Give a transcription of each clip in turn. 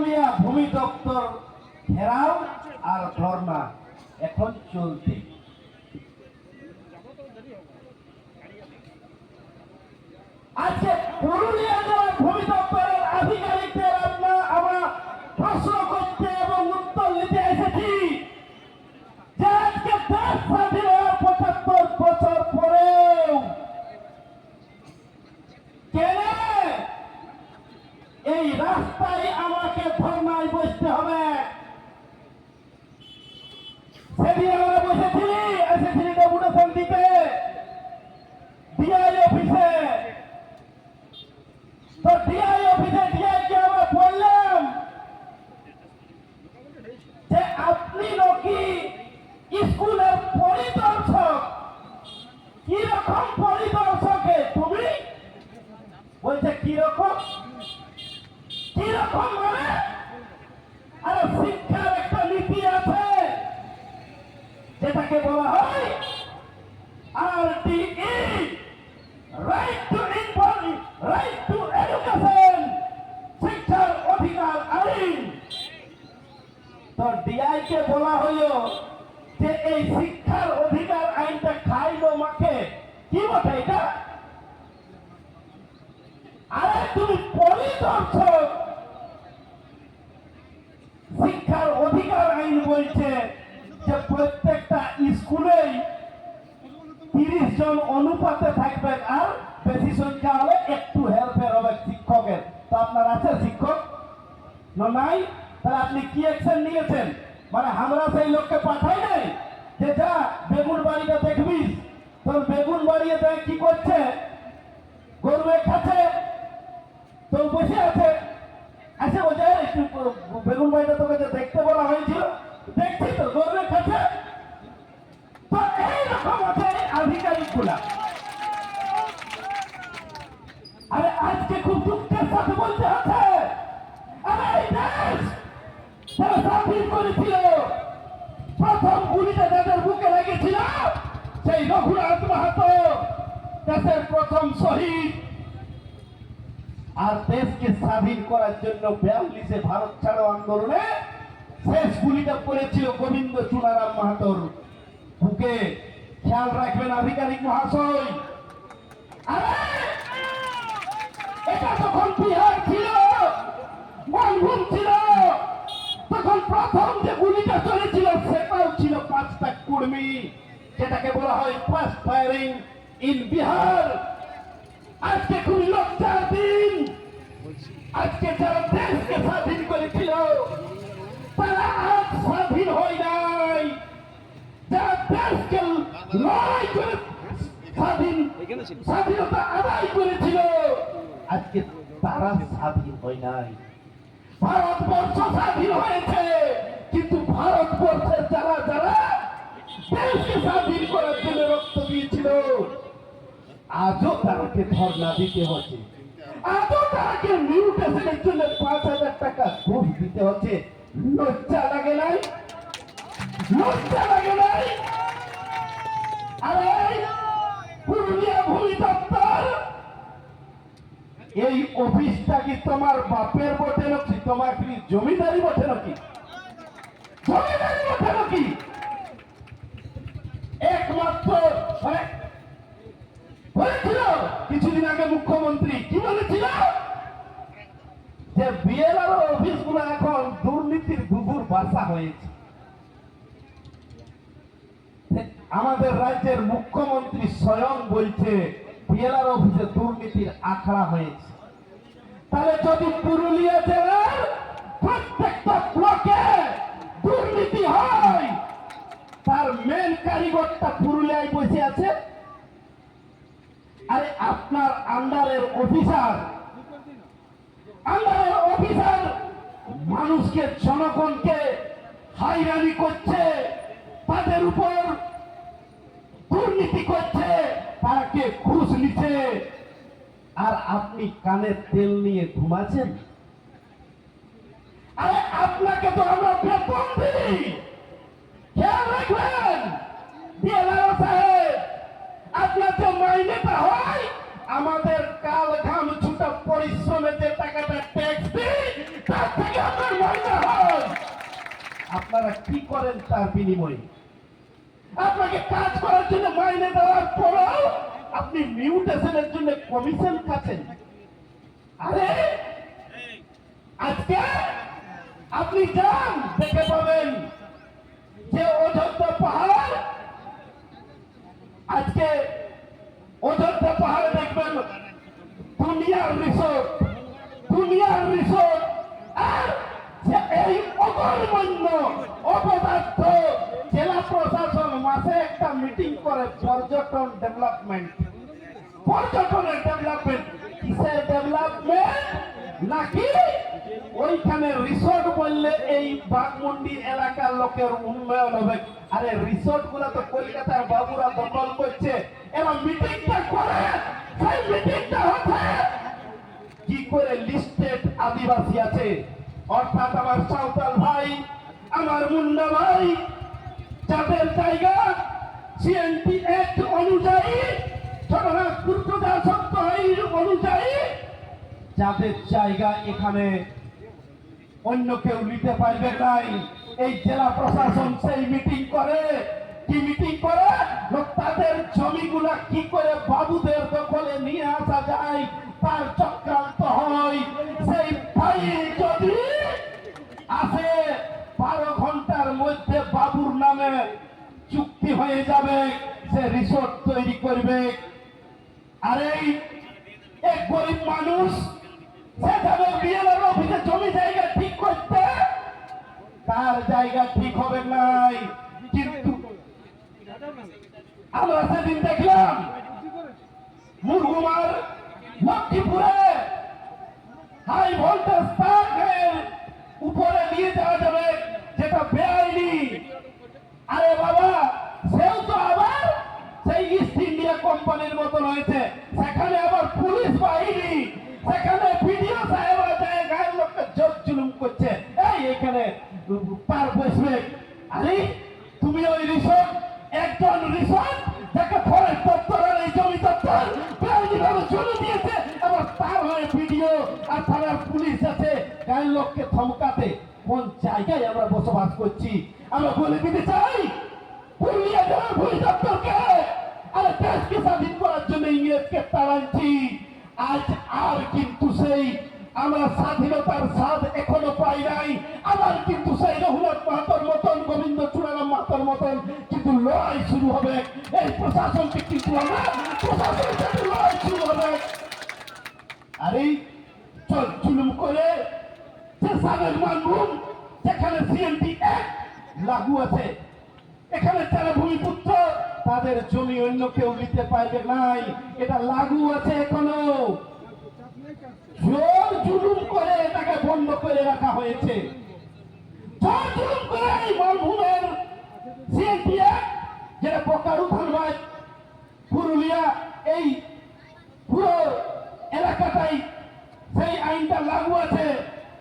পুরুলিয়া ভূমি দপ্তর ঘেরাও আর ধর্ণা এখন চলতে। আজকে পুরুলিয়া জেলার ভূমি দপ্তরের আধিকারিকদের আমরা আমরা প্রশ্ন করতে এবং উত্তর নিতে এসেছি যে আজকে দেশ স্বাধীন হওয়ার পঁচাত্তর বছর পরেও কেন এই রাস্তায় আমাকে ধর্নায় বসতে হবে সেদিন আমরা বসেছিলি এসেছিলি ডেপুটেশন দিতে ডিআই অফিসে তো ডিআই অফিসে ডিআই কে আমরা বললাম যে আপনি নাকি স্কুলের পরিদর্শক কীরকম পরিদর্শকে তুমি বলছে কীরকম কীরকম মানে আরে শিক্ষার একটা নীতি আছে যেটাকে বলা হয় আর right to inform right to education শিক্ষার অধিকার আইন তো ডিআই কে বলা হলো যে এই শিক্ষার অধিকার আইনটা খাইলো মাকে। কি বটে এটা? আরে তুমি পরিদর্শক শিক্ষার অধিকার আইন বলছে যে প্রত্যেকটা স্কুলেই তিরিশ জন অনুপাতে থাকবেন আর বেশি সংখ্যা হলে একটু হেরফের হবে শিক্ষকের। তো আপনার আছে শিক্ষক? নাই? তাহলে আপনি কি অ্যাকশন নিয়েছেন? মানে আমরা সেই লোককে পাঠাই নাই যে যা, বেগুন বাড়িটা দেখবি। তোর বেগুন বাড়িয়ে দেয় কি করছে? গরু খাচ্ছে তো বসে আছে। আছে ও যায় বেগুন বাড়িটা তোকে দেখতে বলা হয়েছিল দেখছি তো দেশের প্রথম শহীদ। আর দেশকে স্বাধীন করার জন্য বিয়াল্লিশে ভারত ছাড়ো আন্দোলনে শেষ গুলিটা পড়েছিল গোবিন্দ চুনারাম মাহাতোর বুকে। খেয়াল রাখবেন আধিকারিক মহাশয়। ছিল তখন প্রথম যে গুলিটা চলেছিল, সেটাও ছিল পাঁচটা কর্মী, যেটাকে বলা হয় ফার্স্ট ফায়ারিং ইন বিহার। আজকে খুবই লজ্জার দিন। আজকে যারা দেশকে স্বাধীন করেছিল, তারা আজ স্বাধীন হয় নাই। যারা দেশকে লড়াই করে স্বাধীন, স্বাধীনতা আদায় করেছিল, আজকে তারা স্বাধীন হয় নাই। ভারতবর্ষ স্বাধীন হয়েছে, কিন্তু ভারতবর্ষের যারা যারা দেশকে স্বাধীন করার জন্য রক্ত দিয়েছিল আজও তারাকে ধর্ণা দিতে হচ্ছে। আজও তারাকে মিউটেশনের জন্য পাঁচ হাজার টাকা ঘুষ দিতে হচ্ছে। লজ্জা লাগে নাই? লজ্জা লাগে নাই? এই অফিসটা কি তোমার বাপের বটে নাকি? তোমার কি জমিদারি বটে নাকি? জমিদারি বটে নাকি? একমাত্র মানে বলেছিল কিছুদিন আগে মুখ্যমন্ত্রী কি বলেছিল? যে বিএলআর অফিসগুলো এখন দুর্নীতির বাসা হয়েছে। আমাদের রাজ্যের মুখ্যমন্ত্রী স্বয়ং বলছে, বিএলআর অফিসে দুর্নীতির আখড়া হয়েছে। তাহলে যদি পুরুলিয়া জেলার প্রত্যেকটা ব্লকে দুর্নীতি হয়, তার মেন কারিগরটা পুরুলিয়ায় বসে আছে। আরে আপনার আন্ডারের অফিসার আন্ডারের অফিসার মানুষকে, জনগণকে হাইরানি করছে, তাদের উপর দুর্নীতি করছে তাকে ঘুষ নিচ্ছে। আর আপনি কানে তেল নিয়ে ঘুমাচ্ছেন? আরে আপনাকে তো আমরা বেতন দিই খেয়াল রাখবেন। সাহেব আপনার যে মাইনেটা হয়। আমাদের কাল ঘাম ছুটা পরিশ্রমে যে টাকাটা ট্যাক্স তার থেকে আপনার আপনারা কি করেন তার বিনিময়ে? আপনাকে কাজ করার জন্য মাইনে দেওয়ার পরেও আপনি মিউটেশনের জন্য কমিশন খাচ্ছেন। আরে, আজকে আপনি যান, দেখে পাবেন যে অযোধ্যা পাহাড় আজকে অযোধ্যা পাহাড়ে দেখবেন দুনিয়ার রিসোর্ট দুনিয়ার রিসোর্ট আর যে এই অগরমান্য অপদার্থ জেলা প্রশাসন মাসে একটা মিটিং করে পর্যটন ডেভেলপমেন্ট পর্যটনের ডেভেলপমেন্ট কিসের ডেভেলপমেন্ট নাকি ওইখানে রিসোর্ট বললে এই বাগমুন্ডি এলাকার লোকের উন্নয়ন হবে? আরে রিসোর্টগুলো তো কলকাতার বাবুরা দখল করছে। এরা মিটিংটা করে। সেই মিটিংটা হচ্ছে কি করে লিস্টেড আদিবাসী আছে? অর্থাৎ আমার সাঁওতাল ভাই, আমার মুন্ডা ভাই, যাদের জায়গা সিএনপি অ্যাক্ট অনুযায়ী প্রজাসত্ব আইন অনুযায়ী, যাদের জায়গা এখানে অন্য কেউ নিতে পারবে নাই, এই জেলা প্রশাসন সেই মিটিং করে। কি মিটিং করে? তাদের জমিগুলা কি করে বাবুদের দখলে নিয়ে আসা যায়, তার চক্রান্ত হয়। সেই ভাই যদি আসে, বারো ঘণ্টার মধ্যে বাবুর নামে চুক্তি হয়ে যাবে, সে রিসোর্ট তৈরি করবে। আর এই গরিব মানুষ, সে বিএলআর অফিসে জমি জায়গা ঠিক করতে, তার জায়গা ঠিক হবে নাই। কিন্তু আমরা সেদিন দেখলাম মুরগুমার লক্ষ্মীপুরে হাই ভোল্টেজ তারের উপরে নিয়ে যাওয়া যাবে যেটা বেআইনি আরে বাবা সেও তো আবার সেই ইস্ট ইন্ডিয়া কোম্পানির মতন হয়েছে সেখানে আবার পুলিশ বাহিনী সেখানে ভিডিও সাহেবরা যায় গায়ের লোককে জোর জুলুম করছে এই এখানে পার বসবে আরে তুমি ওই রিসোর্ট একজন রিসোর্ট যাকে ফরেস্ট দপ্তরের এই আমরা বসবাস করছি? আমরা বলে দিতে চাই, পুরুলিয়া জেলার ভূমি দপ্তরকে আরে দেশকে স্বাধীন করার জন্য ইংরেজকে তাড়াচ্ছি আজ আর কিন্তু সেই আমরা স্বাধীনতার স্বাদ এখনও পাই নাই। আবার কিন্তু সেই রঘুনাথ মাহাতর মতন গোবিন্দ চূড়ারাম মতন কিন্তু লড়াই শুরু হবে। এই প্রশাসনকে কিন্তু লড়াই শুরু হবে। আরে চল জুলুম করে মানভূম যেখানে সিএনটি এক লাগু আছে, এখানে যারা ভূমিপুত্র, তাদের জমি অন্য কেউ নিতে পারবে নাই। এটা লাগু আছে এখনও। জোর জুলুম করে এটাকে বন্ধ করে রাখা হয়েছে জোর জুলুম করে এই মানভূমের সিএনটি এক যেটা বোকারু ধানবাদ পুরুলিয়া এই পুরো এলাকাটাই সেই আইনটা লাগু আছে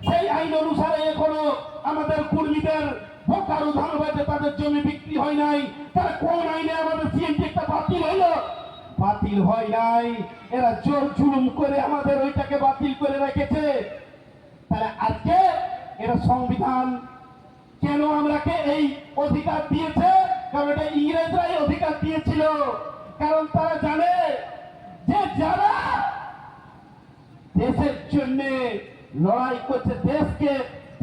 সেই আইন অনুসারে এখনও আমাদের কর্মীদের বোকারু ধানবাদে তাদের জমি বিক্রি হয় নাই তারা কোন আইনে আমাদের সিএমপি একটা বাতিল হলো বাতিল হয় নাই। এরা জোর জুলুম করে আমাদের ওইটাকে বাতিল করে রেখেছে। তাহলে আজকে এরা সংবিধান কেন আমরাকে এই অধিকার দিয়েছে? কারণ এটা ইংরেজরাই অধিকার দিয়েছিল। কারণ তারা জানে যে যারা দেশের জন্য লড়াই করছে, দেশকে,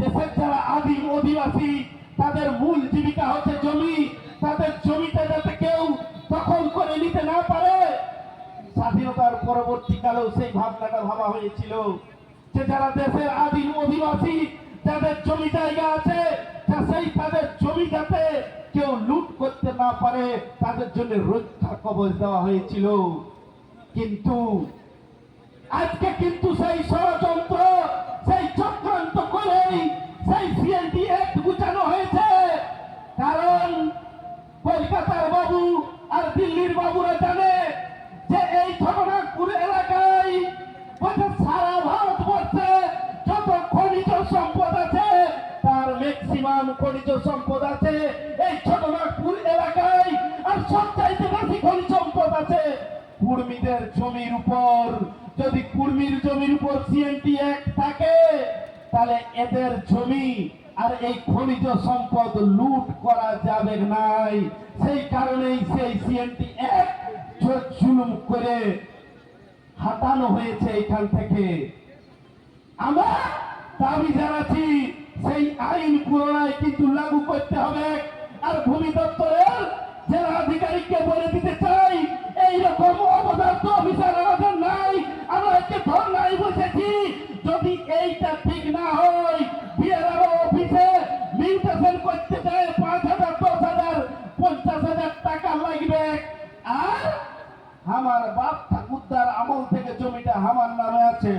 দেশের যারা আদিম অধিবাসী, তাদের মূল জীবিকা হচ্ছে জমি। তাদের জমিতে যাতে দখল করে নিতে না পারে। স্বাধীনতার পরবর্তীকালেও সেই ভাবনাটা ভাবা হয়েছিল যে যারা দেশের আদিম অধিবাসী, যাদের জমি জায়গা আছে সেই তাদের জমি যাতে কেউ লুট করতে না পারে, তাদের জন্য রক্ষা কবচ দেওয়া হয়েছিল। কিন্তু, আজকে কিন্তু সেই ষড়যন্ত্র কুর্মীদের জমির উপর, যদি কুর্মীর জমির উপর সিএনটি অ্যাক্ট থাকে, তাহলে এদের জমি আর এই খনিজ সম্পদ লুট করা যাবে নাই। সেই কারণেই সেই সিএনটি এক জুলুম করে হাঁটানো হয়েছে এখান থেকে। আমরা দাবি জানাচ্ছি, সেই আইন পুনরায় কিন্তু লাগু করতে হবে আর ভূমি দপ্তরের জেলা আধিকারিককে বলে দিতে চাই, এইরকম অফিসার আমাদের নাই, আমরা একটি ধর্নায় বসেছি। যদি এইটা ঠিক না হয় বিআরও অফিসে মিউটেশন করতে চায় পাঁচ হাজার, দশ হাজার, পঞ্চাশ হাজার টাকা লাগবে। আর আমার বাপ ঠাকুরদার আমল থেকে জমিটা আমার নামে আছে।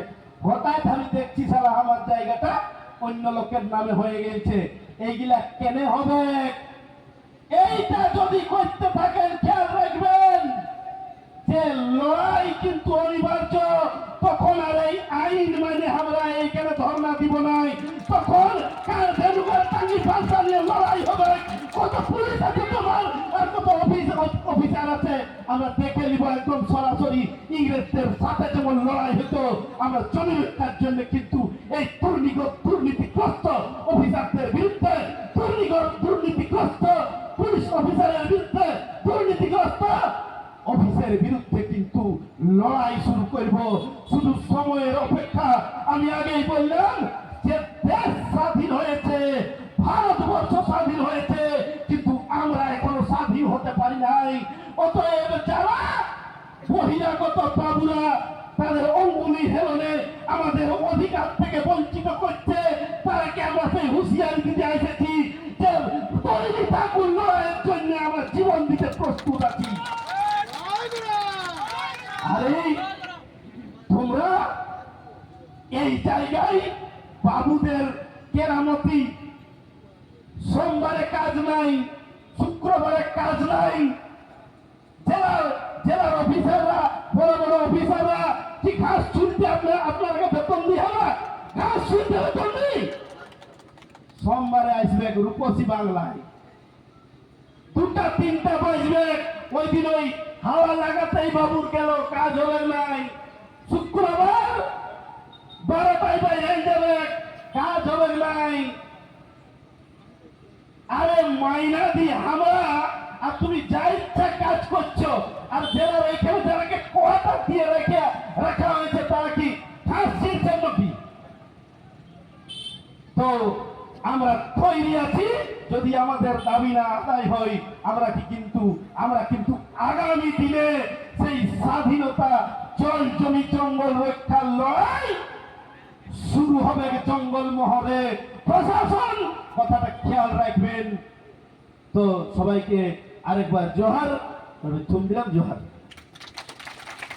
হঠাৎ আমি দেখছি সারা আমার জায়গাটা অন্য লোকের নামে হয়ে গেছে। এইগুলা কেন হবে? এইটা যদি করতে থাকেন যে লড়াই কিন্তু অনিবার্য। তখন আর এই আইন মানে আমরা এইখানে ধর্ণা দিব নাই। তখন লড়াই হবে? কত পুলিশ আছে তোমার? আর কত অফিস অফিসার আছে? আমরা দেখে নিব একদম সরাসরি ইংরেজদের সাথে যেমন লড়াই হতো। আমরা রক্ষার জন্য কিন্তু এই দুর্নীতি দুর্নীতিগ্রস্ত অফিসারদের বিরুদ্ধে দুর্নীতি দুর্নীতিগ্রস্ত পুলিশ অফিসারের বিরুদ্ধে দুর্নীতিগ্রস্ত অফিসের বিরুদ্ধে কিন্তু লড়াই শুরু করব। শুধু সময়ের অপেক্ষা, আমি আগেই বললাম যে দেশ স্বাধীন হয়েছে, ভারতবর্ষ স্বাধীন হয়েছে, কিন্তু আমরা এখনও স্বাধীন হতে পারি নাই। অতএব যারা বহিরাগত বাবুরা, তাদের অঙ্গুলি হেলনে আমাদের অধিকার থেকে বঞ্চিত করছে তারাকে আমরা সেই হুঁশিয়ারি দিতে এসেছি যে তৈরি থাকুন লড়াইয়ের জন্য আমার জীবন দিতে প্রস্তুত আছি আরে তোমরা এই জায়গায় বাবুদের কেরামতি। সোমবারে কাজ নাই, শুক্রবারে কাজ নাই। জেলার জেলার অফিসাররা, বড় বড় অফিসাররা, কি ঘাস ছুটতে আপনার আপনাকে বেতন দিয়ে হবে? ঘাস ছুটতে বেতন নেই সোমবারে আসবে রূপসী বাংলায়। দুটা, তিনটা বাজবে। ওই দিন ওই হাওয়া লাগাতেই বাবুর গেল, কাজ হবে নাই। শুক্রবার বারোটায় বাইরে যাবে, কাজ হবে নাই। আরে মাইনা দি আমরা আর তুমি যা ইচ্ছা কাজ করছ, আর যারা এখানে যারাকে কোয়াটার দিয়ে রেখে রাখা হয়েছে, তারা কি ঘাস ছিঁড়ছে নাকি তো আমরা তৈরি আছি, যদি আমাদের দাবি না আদায় হয়, আমরা কি কিন্তু, আমরা কিন্তু আগামী দিনে সেই স্বাধীনতা জল জমি জঙ্গল রক্ষার লড়াই শুরু হবে জঙ্গল মহলে। প্রশাসন, কথাটা খেয়াল রাখবেন। তো সবাইকে আরেকবার জোহার তবে থুম দিলাম জোহার।